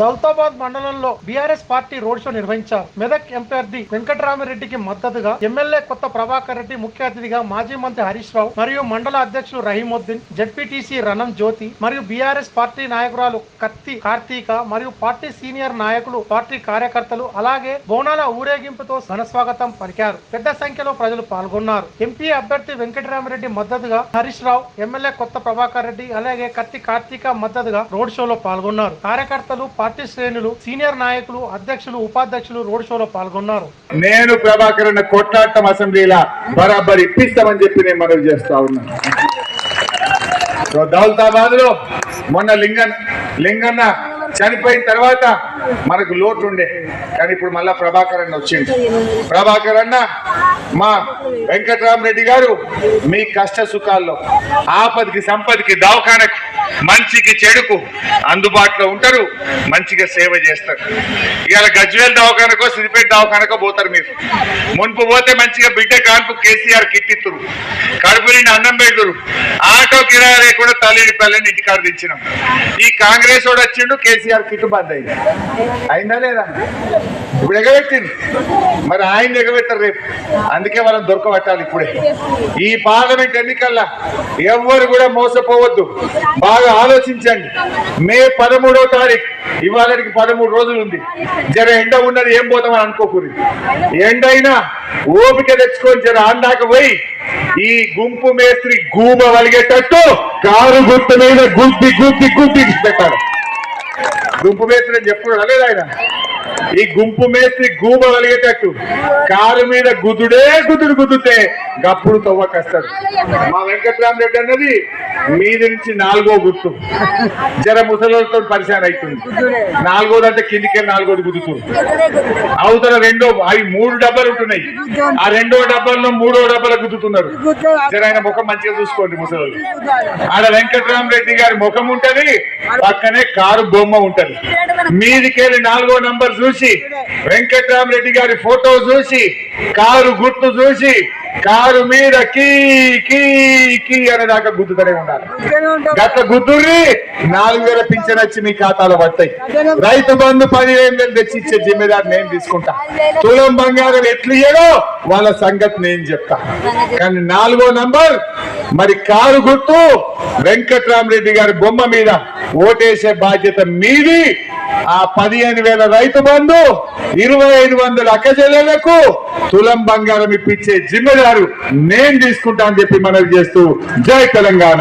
దౌలతాబాద్ మండలంలో BRS party road show నిర్వహించారు. Medak MP వెంకటరామిరెడ్డికి మద్దతుగా ఎమ్మెల్యే కొత్త ప్రభాకర్ రెడ్డి ముఖ్య అతిథిగా మాజీ మంత్రి హరీష్ రావు మరియు మండల అధ్యక్షులు రహీముద్దీన్ జడ్పీటీసీ రణం జ్యోతి మరియు బీఆర్ఎస్ పార్టీ నాయకురాలు కత్తి కార్తీక మరియు పార్టీ సీనియర్ నాయకులు పార్టీ కార్యకర్తలు అలాగే బోనాల ఊరేగింపుతో ఘనస్వాగతం పలికారు. పెద్ద సంఖ్యలో ప్రజలు పాల్గొన్నారు. ఎంపీ అభ్యర్థి వెంకటరామిరెడ్డి మద్దతుగా హరీష్ రావు ఎమ్మెల్యే కొత్త ప్రభాకర్ రెడ్డి అలాగే కత్తి కార్తీక మద్దతుగా రోడ్ షోలో పాల్గొన్నారు. కార్యకర్తలు పార్టీ శ్రేణులు సీనియర్ నాయకులు అధ్యక్షులు ఉపాధ్యక్షులు రోడ్ షోలో పాల్గొన్నారు. నేను ప్రభాకర్ అన్న కొట్లాడటం అసెంబ్లీలా బరాబర్ ఇప్పిస్తామని చెప్పి నేను మనవి చేస్తా ఉన్నాను. దౌలతాబాద్లో మొన్న లింగన్ లింగన్న చనిపోయిన తర్వాత మనకు లోటు ఉండే కానీ ఇప్పుడు మళ్ళా ప్రభాకర్ అన్న వచ్చింది ప్రభాకర్ అన్న మా వెంకటరామరెడ్డి గారు మీ కష్ట సుఖాల్లో ఆపదికి సంపదకి దవాఖానకు మంచికి చెడుకు అందుబాటులో ఉంటారు మంచిగా సేవ చేస్తారు. ఇవాళ గజ్వేల్ దవాఖానకో సిద్దిపేట దవాఖానకో పోతారు మీరు. మున్పు పోతే మంచిగా బిడ్డ కాన్పు కేసీఆర్ కిట్టిత్తురు. కడుపు అన్నం ఆటో కిరాయి లేకుండా తల్లిని పల్లెని ఇంటికాడ తెచ్చినాం ఈ కాంగ్రెస్ వాడు వచ్చిండు కేసీఆర్ కిట్టు బంద్ అయింది. అయిందా లేదా? ఇప్పుడు ఎగబెట్టింది మరి ఆయన ఎగబెట్టారు రేపు. అందుకే మనం దొరకబట్టాలి ఇప్పుడే. ఈ పార్లమెంట్ ఎన్నికల్లా ఎవ్వరు కూడా మోసపోవద్దు. బాగా ఆలోచించండి. మే పదమూడవ తారీఖు ఇవాళకి పదమూడు రోజులు ఉంది. జర ఎండ ఉన్నది ఏం పోతామని అనుకోకూడదు. ఎండ అయినా ఓపిక తెచ్చుకొని జర అందాక పోయి ఈ గుంపు మేస్త్రి గూబ వలిగేటట్టు కారు గుర్తు మీద గుద్ది గుద్ది గుద్ది పెట్టాలి. గుంపు మేస్త్రి అని చెప్పుకోవడం లేదు ఆయన? ఈ గుంపు మేస్త్రి గూమ కలిగేటట్టు కారు మీద గుద్దుడే గుద్దుడు గుద్దుతే గప్పుడు తవ్వకస్తాడు. మా వెంకట్రామరెడ్డి అన్నది మీది నుంచి నాలుగో గుర్తు. జర ముసలితో పరిశాన్ అవుతుంది. నాలుగోది అంటే కిందికి నాలుగోది గుర్తు అవతల రెండో అవి మూడు డబ్బాలు ఉంటున్నాయి. ఆ రెండో డబ్బాల్లో మూడో డబ్బాలు గుద్దుతున్నారు జర ఆయన ముఖం మంచిగా చూసుకోండి ముసలి ఆడ వెంకటరామరెడ్డి గారి ముఖం ఉంటది పక్కనే కారు బొమ్మ ఉంటది. మీదికెళ్ళి నాలుగో నంబర్ చూసి వెంకటరామరెడ్డి గారి ఫోటో చూసి కారు గుర్తు చూసి కారు మీద కీ కీ కీ అనేదాకా గుద్దుతూనే ఉండాలి. గట్ల గుద్దుర్రి నాలుగు వేల పింఛన్ వచ్చి మీ ఖాతాలో పడతాయి. రైతు బంధు పదిహేను వేలు తెచ్చి ఇచ్చే జిమ్మేదారు నేను తీసుకుంటా. తులం బంగారం ఎట్లు ఇయ్యడో వాళ్ళ సంగతి నేను చెప్తా. కానీ నాలుగో నంబర్ మరి కారు గుర్తు వెంకట్రామరెడ్డి గారి బొమ్మ మీద ఓటేసే బాధ్యత మీది. ఆ పదిహేను వేల రైతు బంధు ఇరవై ఐదు వందల అక్కజల్లకు తులం బంగారం ఇప్పించే జిమ్మెదారు గారు నేను తీసుకుంటా అని చెప్పి మనవి చేస్తూ జై తెలంగాణ.